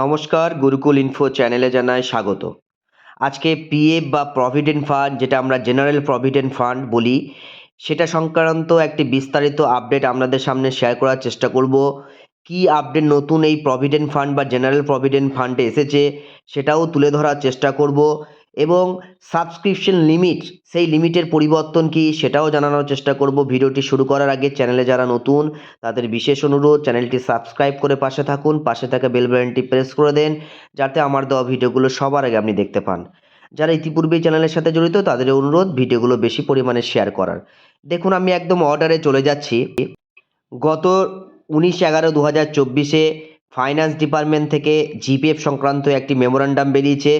নমস্কার, গুরুকুল ইনফো চ্যানেলে জানায় স্বাগত। আজকে পিএফ বা প্রভিডেন্ট ফান্ড যেটা আমরা জেনারেল প্রভিডেন্ট ফান্ড বলি, সেটা সংক্রান্ত একটি বিস্তারিত আপডেট আপনাদের সামনে শেয়ার করার চেষ্টা করব। কি আপডেট নতুন এই প্রভিডেন্ট ফান্ড বা জেনারেল প্রভিডেন্ট ফান্ডে এসেছে, সেটাও তুলে ধরার চেষ্টা করব। এবং সাবস্ক্রিপশন লিমিট সেই লিমিটের পরিবর্তন কি সেটাও জানানোর চেষ্টা করব। ভিডিওটি শুরু করার আগে চ্যানেলে যারা নতুন, তাদের বিশেষ অনুরোধ চ্যানেলটি সাবস্ক্রাইব করে পাশে থাকুন, পাশে থাকা বেল প্রেস করে দেন, যাতে আমার দেওয়া ভিডিওগুলো সবার আগে আপনি দেখতে পান। যারা ইতিপূর্বেই চ্যানেলের সাথে জড়িত, তাদের অনুরোধ, ভিডিওগুলো বেশি পরিমাণে শেয়ার করার। দেখুন, আমি একদম অর্ডারে চলে যাচ্ছি। গত উনিশ এগারো দু হাজার চব্বিশে ফাইন্যান্স ডিপার্টমেন্ট থেকে জিপিএফ সংক্রান্ত একটি মেমোরান্ডাম বেরিয়েছে।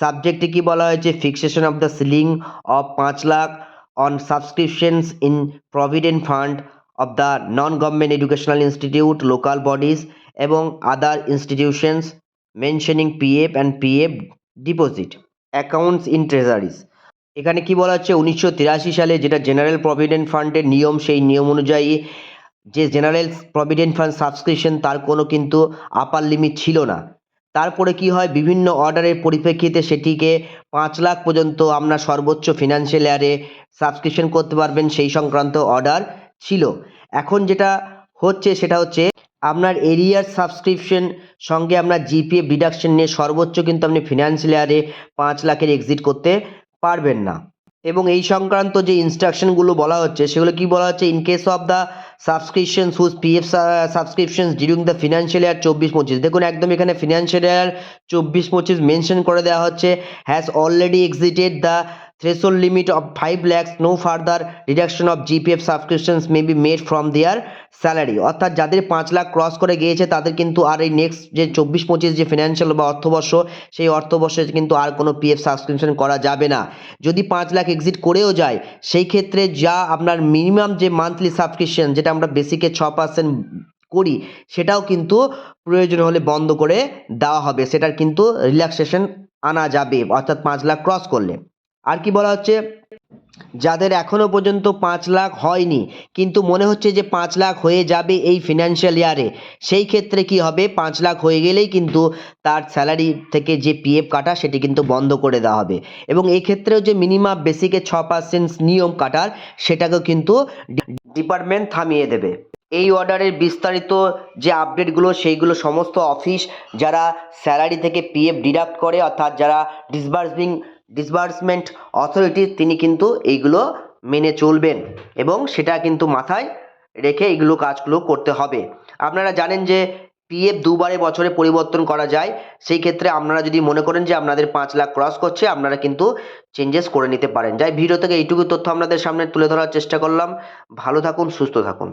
সাবজেক্টে কি বলা হয়েছে? Fixation of the ceiling of পাঁচ lakh on subscriptions in provident fund of the non government educational institute local bodies এবং other institutions mentioning PF and PF deposit accounts in treasuries এখানে কি বলা হচ্ছে? উনিশশো তিরাশি সালে যেটা জেনারেল প্রভিডেন্ট ফান্ডের নিয়ম, সেই নিয়ম অনুযায়ী যে জেনারেল প্রভিডেন্ট ফান্ড সাবস্ক্রিপশন, তার কোনো কিন্তু আপার লিমিট ছিল না। তারপরে কি হয়, বিভিন্ন অর্ডারের পরিপ্রেক্ষিতে সেটিকে পাঁচ লাখ পর্যন্ত আপনার সর্বোচ্চ ফিনান্সিয়াল ইয়ারে সাবস্ক্রিপশন করতে পারবেন, সেই সংক্রান্ত অর্ডার ছিল। এখন যেটা হচ্ছে, সেটা হচ্ছে আপনার এরিয়ার সাবস্ক্রিপশন সঙ্গে আপনার জিপিএফ ডিডাকশন নিয়ে সর্বোচ্চ কিন্তু আপনি ফিনান্সিয়াল ইয়ারে পাঁচ লাখের এক্সিট করতে পারবেন না। এবং এই সংক্রান্ত যে ইনস্ট্রাকশনগুলো বলা হচ্ছে, সেগুলো কি বলা হচ্ছে in case of the subscription whose PF subscription during the financial year চব্বিশ পঁচিশ দেখুন, একদম এখানে ফিনান্সিয়াল ইয়ার চব্বিশ পঁচিশ মেনশন করে দেওয়া হচ্ছে has already exceeded the threshold limit of 5 lakhs, no further reduction of gpf subscriptions may be made from their salary অর্থাৎ যাদের পাঁচ লাখ ক্রস করে গিয়েছে, তাদের কিন্তু আর এই নেক্সট যে চব্বিশ, পঁচিশ যে ফিনান্সিয়াল বা অর্থবর্ষ, সেই অর্থবর্ষে কিন্তু আর কোনো পিএফ সাবস্ক্রিপশন করা যাবে না। যদি পাঁচ লাখ এক্সিট করেও যায়, সেই ক্ষেত্রে যা আপনার মিনিমাম যে মান্থলি সাবস্ক্রিপশন যেটা আমরা বেসিকে ছ পার্সেন্ট করি, সেটাও কিন্তু প্রয়োজন হলে বন্ধ করে দেওয়া হবে। সেটার কিন্তু রিল্যাক্সেশন আনা যাবে, অর্থাৎ পাঁচ লাখ ক্রস করলে। আর কি বলা হচ্ছে? যাদের এখনও পর্যন্ত পাঁচ লাখ হয়নি, কিন্তু মনে হচ্ছে যে পাঁচ লাখ হয়ে যাবে এই ফিনান্সিয়াল ইয়ারে সেই ক্ষেত্রে কি হবে? পাঁচ লাখ হয়ে গেলেই কিন্তু তার স্যালারি থেকে যে পিএফ কাটা, সেটি কিন্তু বন্ধ করে দেওয়া হবে। এবং এই ক্ষেত্রেও যে মিনিমাম বেসিকে ছ পার্সেন্ট নিয়ম কাটার, সেটাকেও কিন্তু ডিপার্টমেন্ট থামিয়ে দেবে। এই অর্ডারের বিস্তারিত যে আপডেটগুলো সেইগুলো সমস্ত অফিস যারা স্যালারি থেকে পিএফ ডিডাক্ট করে, অর্থাৎ যারা ডিসবার্সিং ডিসবার্সমেন্ট অথরিটি তিনি কিন্তু এইগুলো মেনে চলবেন এবং সেটা কিন্তু মাথায় রেখে এইগুলো কাজগুলো করতে হবে। আপনারা জানেন যে পিএফ দুবারে বছরে পরিবর্তন করা যায়, সেই ক্ষেত্রে আপনারা যদি মনে করেন যে আপনাদের পাঁচ লাখ ক্রস করছে, আপনারা কিন্তু চেঞ্জেস করে নিতে পারেন। যাই ভিডিও থেকে এইটুকু তথ্য আপনাদের সামনে তুলে ধরার চেষ্টা করলাম। ভালো থাকুন, সুস্থ থাকুন।